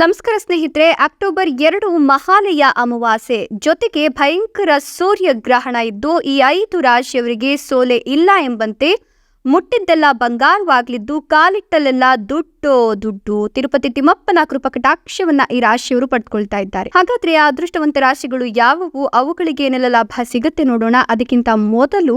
ನಮಸ್ಕಾರ ಸ್ನೇಹಿತರೆ, ಅಕ್ಟೋಬರ್ ಎರಡು ಮಹಾಲಯ ಅಮಾವಾಸ್ಯೆ. ಜೊತೆಗೆ ಭಯಂಕರ ಸೂರ್ಯಗ್ರಹಣ ಇದ್ದು, ಈ ಐದು ರಾಶಿಯವರಿಗೆ ಸೋಲೆ ಇಲ್ಲ ಎಂಬಂತೆ ಮುಟ್ಟಿದ್ದೆಲ್ಲ ಬಂಗಾರವಾಗ್ಲಿದ್ದು, ಕಾಲಿಟ್ಟಲ್ಲೆಲ್ಲ ದುಡ್ಡು ದುಡ್ಡು. ತಿರುಪತಿ ತಿಮ್ಮಪ್ಪನ ಕೃಪಕಟಾಕ್ಷವನ್ನ ಈ ರಾಶಿಯವರು ಪಡ್ಕೊಳ್ತಾ ಇದ್ದಾರೆ. ಹಾಗಾದ್ರೆ ಆ ಅದೃಷ್ಟವಂತ ರಾಶಿಗಳು ಯಾವುವು? ಅವುಗಳಿಗೆ ಏನೆಲ್ಲ ಲಾಭ ಸಿಗುತ್ತೆ ನೋಡೋಣ. ಅದಕ್ಕಿಂತ ಮೊದಲು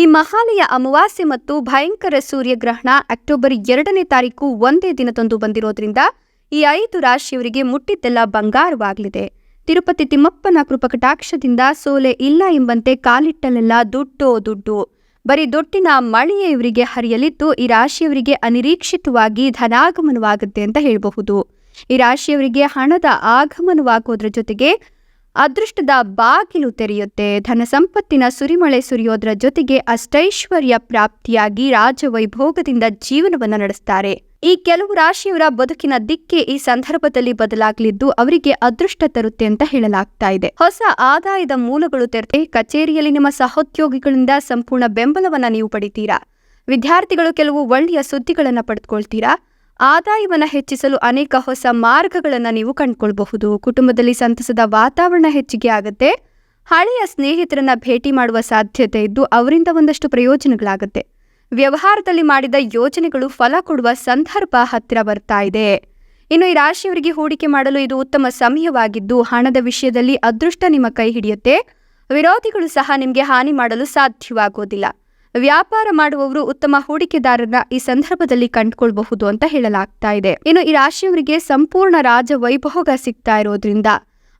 ಈ ಮಹಾಲಯ ಅಮಾವಾಸ್ಯೆ ಮತ್ತು ಭಯಂಕರ ಸೂರ್ಯಗ್ರಹಣ ಅಕ್ಟೋಬರ್ ಎರಡನೇ ತಾರೀಕು ಒಂದೇ ದಿನದಂದು ಬಂದಿರೋದ್ರಿಂದ ಈ ಐದು ರಾಶಿಯವರಿಗೆ ಮುಟ್ಟಿದ್ದೆಲ್ಲ ಬಂಗಾರವಾಗಲಿದೆ. ತಿರುಪತಿ ತಿಮ್ಮಪ್ಪನ ಕೃಪಕಟಾಕ್ಷದಿಂದ ಸೋಲೆ ಇಲ್ಲ ಎಂಬಂತೆ ಕಾಲಿಟ್ಟಲೆಲ್ಲ ದುಡ್ಡೋ ದುಡ್ಡು. ಬರೀ ದೊಟ್ಟಿನ ಮಳೆಯೇ ಇವರಿಗೆ ಹರಿಯಲಿದ್ದು ಈ ರಾಶಿಯವರಿಗೆ ಅನಿರೀಕ್ಷಿತವಾಗಿ ಧನಾಗಮನವಾಗುತ್ತೆ ಅಂತ ಹೇಳಬಹುದು. ಈ ರಾಶಿಯವರಿಗೆ ಹಣದ ಆಗಮನವಾಗುವುದರ ಜೊತೆಗೆ ಅದೃಷ್ಟದ ಬಾಗಿಲು ತೆರೆಯುತ್ತೆ. ಧನ ಸಂಪತ್ತಿನ ಸುರಿಮಳೆ ಸುರಿಯೋದ್ರ ಜೊತೆಗೆ ಅಷ್ಟೈಶ್ವರ್ಯ ಪ್ರಾಪ್ತಿಯಾಗಿ ರಾಜವೈಭೋಗದಿಂದ ಜೀವನವನ್ನ ನಡೆಸ್ತಾರೆ. ಈ ಕೆಲವು ರಾಶಿಯವರ ಬದುಕಿನ ದಿಕ್ಕೆ ಈ ಸಂದರ್ಭದಲ್ಲಿ ಬದಲಾಗಲಿದ್ದು ಅವರಿಗೆ ಅದೃಷ್ಟ ತರುತ್ತೆ ಅಂತ ಹೇಳಲಾಗ್ತಾ ಇದೆ. ಹೊಸ ಆದಾಯದ ಮೂಲಗಳು ತೆರೆತೆ ಕಚೇರಿಯಲ್ಲಿ ನಿಮ್ಮ ಸಹೋದ್ಯೋಗಿಗಳಿಂದ ಸಂಪೂರ್ಣ ಬೆಂಬಲವನ್ನ ನೀವು ಪಡಿತೀರಾ? ವಿದ್ಯಾರ್ಥಿಗಳು ಕೆಲವು ಒಳ್ಳೆಯ ಸುದ್ದಿಗಳನ್ನ ಪಡೆದುಕೊಳ್ತೀರಾ? ಆದಾಯವನ್ನ ಹೆಚ್ಚಿಸಲು ಅನೇಕ ಹೊಸ ಮಾರ್ಗಗಳನ್ನು ನೀವು ಕಂಡುಕೊಳ್ಬಹುದು. ಕುಟುಂಬದಲ್ಲಿ ಸಂತಸದ ವಾತಾವರಣ ಹೆಚ್ಚಿಗೆ ಆಗುತ್ತೆ. ಹಳೆಯ ಸ್ನೇಹಿತರನ್ನ ಭೇಟಿ ಮಾಡುವ ಸಾಧ್ಯತೆ ಇದ್ದು ಅವರಿಂದ ಒಂದಷ್ಟು ಪ್ರಯೋಜನಗಳಾಗುತ್ತೆ. ವ್ಯವಹಾರದಲ್ಲಿ ಮಾಡಿದ ಯೋಜನೆಗಳು ಫಲ ಕೊಡುವ ಸಂದರ್ಭ ಹತ್ತಿರ ಬರ್ತಾ ಇದೆ. ಇನ್ನು ಈ ರಾಶಿಯವರಿಗೆ ಹೂಡಿಕೆ ಮಾಡಲು ಇದು ಉತ್ತಮ ಸಮಯವಾಗಿದ್ದು ಹಣದ ವಿಷಯದಲ್ಲಿ ಅದೃಷ್ಟ ನಿಮ್ಮ ಕೈ ಹಿಡಿಯುತ್ತೆ. ವಿರೋಧಿಗಳು ಸಹ ನಿಮಗೆ ಹಾನಿ ಮಾಡಲು ಸಾಧ್ಯವಾಗೋದಿಲ್ಲ. ವ್ಯಾಪಾರ ಮಾಡುವವರು ಉತ್ತಮ ಹೂಡಿಕೆದಾರರ ಈ ಸಂದರ್ಭದಲ್ಲಿ ಕಂಡುಕೊಳ್ಬಹುದು ಅಂತ ಹೇಳಲಾಗ್ತಾ ಇದೆ. ಇನ್ನು ಈ ರಾಶಿಯವರಿಗೆ ಸಂಪೂರ್ಣ ರಾಜ ವೈಭೋಗ ಸಿಗ್ತಾ ಇರೋದ್ರಿಂದ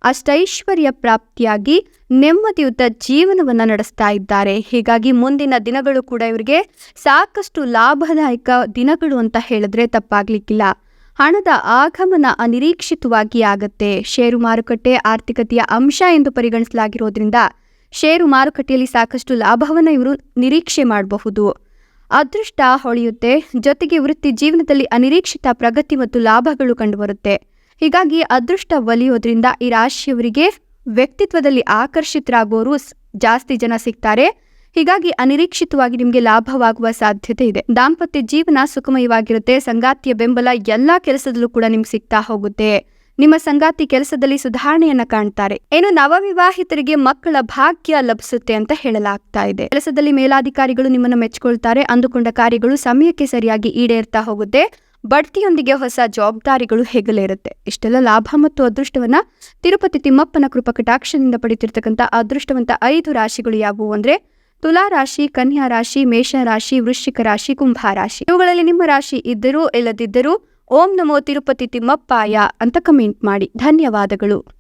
ಅಷ್ಟೈಶ್ವರ್ಯ ಪ್ರಾಪ್ತಿಯಾಗಿ ನೆಮ್ಮದಿಯುತ ಜೀವನವನ್ನ ನಡೆಸ್ತಾ ಇದ್ದಾರೆ. ಹೀಗಾಗಿ ಮುಂದಿನ ದಿನಗಳು ಕೂಡ ಇವರಿಗೆ ಸಾಕಷ್ಟು ಲಾಭದಾಯಕ ದಿನಗಳು ಅಂತ ಹೇಳಿದ್ರೆ ತಪ್ಪಾಗ್ಲಿಕ್ಕಿಲ್ಲ. ಹಣದ ಆಗಮನ ಅನಿರೀಕ್ಷಿತವಾಗಿ ಆಗತ್ತೆ. ಷೇರು ಮಾರುಕಟ್ಟೆ ಆರ್ಥಿಕತೆಯ ಅಂಶ ಎಂದು ಪರಿಗಣಿಸಲಾಗಿರೋದ್ರಿಂದ ಷೇರು ಮಾರುಕಟ್ಟೆಯಲ್ಲಿ ಸಾಕಷ್ಟು ಲಾಭವನ್ನು ಇವರು ನಿರೀಕ್ಷೆ ಮಾಡಬಹುದು. ಅದೃಷ್ಟ ಹೊಳೆಯುತ್ತೆ, ಜೊತೆಗೆ ವೃತ್ತಿ ಜೀವನದಲ್ಲಿ ಅನಿರೀಕ್ಷಿತ ಪ್ರಗತಿ ಮತ್ತು ಲಾಭಗಳು ಕಂಡುಬರುತ್ತೆ. ಹೀಗಾಗಿ ಅದೃಷ್ಟ ಒಲಿಯೋದ್ರಿಂದ ಈ ರಾಶಿಯವರಿಗೆ ವ್ಯಕ್ತಿತ್ವದಲ್ಲಿ ಆಕರ್ಷಿತರಾಗುವವರು ಸ್- ಜಾಸ್ತಿ ಜನ ಸಿಗ್ತಾರೆ. ಹೀಗಾಗಿ ಅನಿರೀಕ್ಷಿತವಾಗಿ ನಿಮಗೆ ಲಾಭವಾಗುವ ಸಾಧ್ಯತೆ ಇದೆ. ದಾಂಪತ್ಯ ಜೀವನ ಸುಖಮಯವಾಗಿರುತ್ತೆ, ಸಂಗಾತಿಯ ಬೆಂಬಲ ಎಲ್ಲಾ ಕೆಲಸದಲ್ಲೂ ಕೂಡ ನಿಮ್ಗೆ ಸಿಗ್ತಾ ಹೋಗುತ್ತೆ. ನಿಮ್ಮ ಸಂಗಾತಿ ಕೆಲಸದಲ್ಲಿ ಸುಧಾರಣೆಯನ್ನ ಕಾಣ್ತಾರೆ. ಏನು ನವವಿವಾಹಿತರಿಗೆ ಮಕ್ಕಳ ಭಾಗ್ಯ ಲಭಿಸುತ್ತೆ ಅಂತ ಹೇಳಲಾಗ್ತಾ ಇದೆ. ಕೆಲಸದಲ್ಲಿ ಮೇಲಾಧಿಕಾರಿಗಳು ನಿಮ್ಮನ್ನು ಮೆಚ್ಚಿಕೊಳ್ತಾರೆ ಅಂದುಕೊಂಡ ಕಾರ್ಯಗಳು ಸಮಯಕ್ಕೆ ಸರಿಯಾಗಿ ಈಡೇರ್ತಾ ಹೋಗುತ್ತೆ. ಬಡ್ತಿಯೊಂದಿಗೆ ಹೊಸ ಜವಾಬ್ದಾರಿಗಳು ಹೆಗಲೇರುತ್ತೆ. ಇಷ್ಟೆಲ್ಲ ಲಾಭ ಮತ್ತು ಅದೃಷ್ಟವನ್ನ ತಿರುಪತಿ ತಿಮ್ಮಪ್ಪನ ಕೃಪಕಟಾಕ್ಷದಿಂದ ಪಡೆಯುತ್ತಿರ್ತಕ್ಕಂಥ ಅದೃಷ್ಟವಂತ ಐದು ರಾಶಿಗಳು ಯಾವುವು ಅಂದ್ರೆ ತುಲಾ ರಾಶಿ, ಕನ್ಯಾ ರಾಶಿ, ಮೇಷ ರಾಶಿ, ವೃಶ್ಚಿಕ ರಾಶಿ, ಕುಂಭ ರಾಶಿ. ಇವುಗಳಲ್ಲಿ ನಿಮ್ಮ ರಾಶಿ ಇದ್ದರೂ, ಇಲ್ಲದಿದ್ದರೂ ಓಂ ನಮೋ ತಿರುಪತಿ ತಿಮ್ಮಪ್ಪಾಯ ಅಂತ ಕಮೆಂಟ್ ಮಾಡಿ. ಧನ್ಯವಾದಗಳು.